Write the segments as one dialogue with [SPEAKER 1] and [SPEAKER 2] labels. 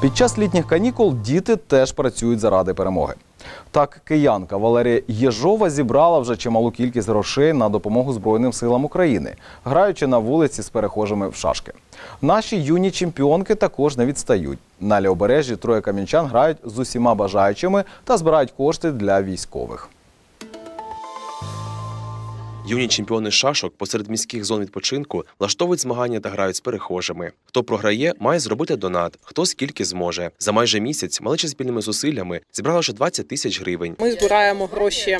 [SPEAKER 1] Під час літніх канікул діти теж працюють заради перемоги. Так, киянка Валерія Єжова зібрала вже чималу кількість грошей на допомогу Збройним силам України, граючи на вулиці з перехожими в шашки. Наші юні чемпіонки також не відстають. На лівобережжі троє кам'янчан грають з усіма бажаючими та збирають кошти для військових.
[SPEAKER 2] Юні чемпіони шашок посеред міських зон відпочинку влаштовують змагання та грають з перехожими. Хто програє, має зробити донат, хто скільки зможе. За майже місяць малеча спільними зусиллями зібрала вже 20 тисяч гривень.
[SPEAKER 3] Ми збираємо гроші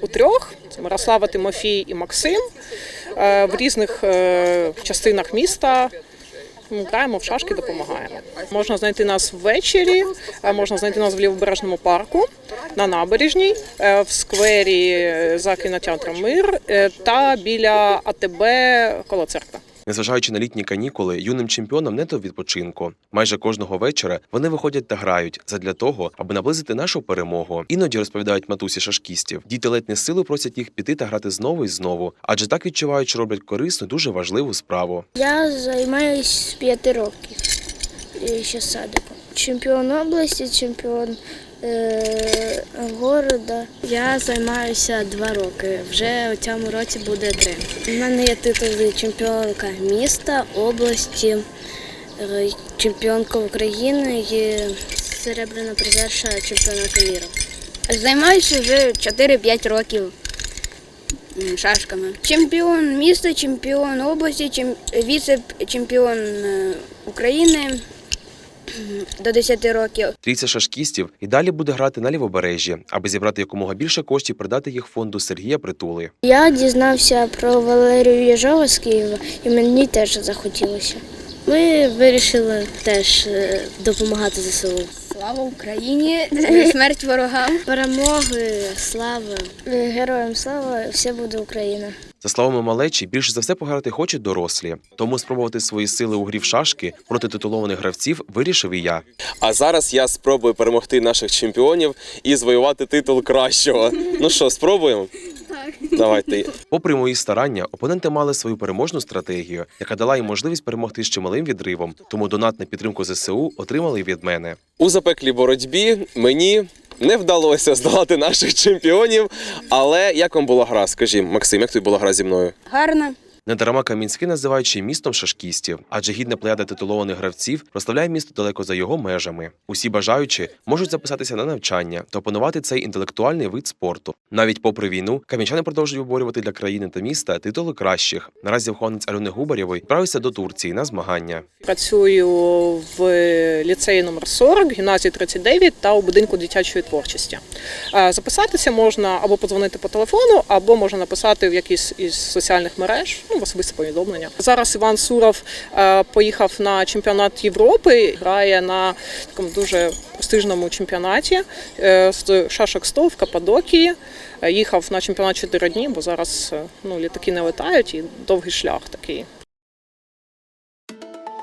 [SPEAKER 3] у трьох: це Мирослава, Тимофій і Максим е, в різних е, частинах міста. Ми Граємо в шашки, допомагаємо. Можна знайти нас ввечері, е, можна знайти нас в лівобережному парку, на набережній, е, в сквері е, за кінотеатром Мир е, та біля АТБ коло церкви.
[SPEAKER 2] Незважаючи на літні канікули, юним чемпіонам не до відпочинку. Майже кожного вечора вони виходять та грають задля того, аби наблизити нашу перемогу. Іноді розповідають матусі шашкістів. Діти ледь не з силою просять їх піти та грати знову і знову, адже так відчувають, що роблять корисну, дуже важливу справу.
[SPEAKER 4] Я займаюсь з п'яти років і ще з садику. Чемпіон області, чемпіон е- города. Я займаюся два роки. Вже у цьому році буде три. У мене є титули чемпіонка міста, області, е, чемпіонка України і серебряна призерша чемпіонату міру.
[SPEAKER 5] Займаюся вже 4-5 років шашками. Чемпіон міста, чемпіон області, чем... віце-чемпіон е, України до 10 років.
[SPEAKER 2] Трійця шашкістів і далі буде грати на лівобережжі, аби зібрати якомога більше коштів, придати їх фонду Сергія Притули.
[SPEAKER 4] Я дізнався про Валерію Єжова з Києва і мені теж захотілося. Ми вирішили теж е, допомагати ЗСУ.
[SPEAKER 5] Слава Україні! Смерть ворогам!
[SPEAKER 4] Перемоги, слави, героям слава, все буде Україна.
[SPEAKER 2] За словами малечі, більше за все пограти хочуть дорослі. Тому спробувати свої сили у грі в шашки проти титулованих гравців вирішив і я.
[SPEAKER 6] А зараз я спробую перемогти наших чемпіонів і звоювати титул кращого. Ну що, спробуємо? Давайте.
[SPEAKER 2] Попри мої старання, опоненти мали свою переможну стратегію, яка дала їм можливість перемогти з чималим відривом. Тому донат на підтримку ЗСУ отримали від мене.
[SPEAKER 6] У запеклій боротьбі мені не вдалося здолати наших чемпіонів. Але як вам була гра? Скажіть, Максим, як тобі була гра зі мною?
[SPEAKER 5] Гарно.
[SPEAKER 2] Недарма Камінський називають ще містом шашкістів, адже гідна плеяда титулованих гравців прославляє місто далеко за його межами. Усі бажаючі можуть записатися на навчання та опанувати цей інтелектуальний вид спорту. Навіть попри війну, кам'янчани продовжують виборювати для країни та міста титули кращих. Наразі вихованець Альони Губарєвої відправився до Турції на змагання.
[SPEAKER 3] Працюю в ліцеї номер 40, гімназії 39 та у будинку дитячої творчості. Е, Записатися можна або подзвонити по телефону, або можна написати в якийсь із соціальних мереж, в особисте повідомлення. Зараз Іван Суров е, поїхав на чемпіонат Європи, грає на такому дуже престижному чемпіонаті е, з шашок 100 в Каппадокії. Е, Їхав на чемпіонат 4 дні, бо зараз ну, літаки не летають і довгий шлях такий.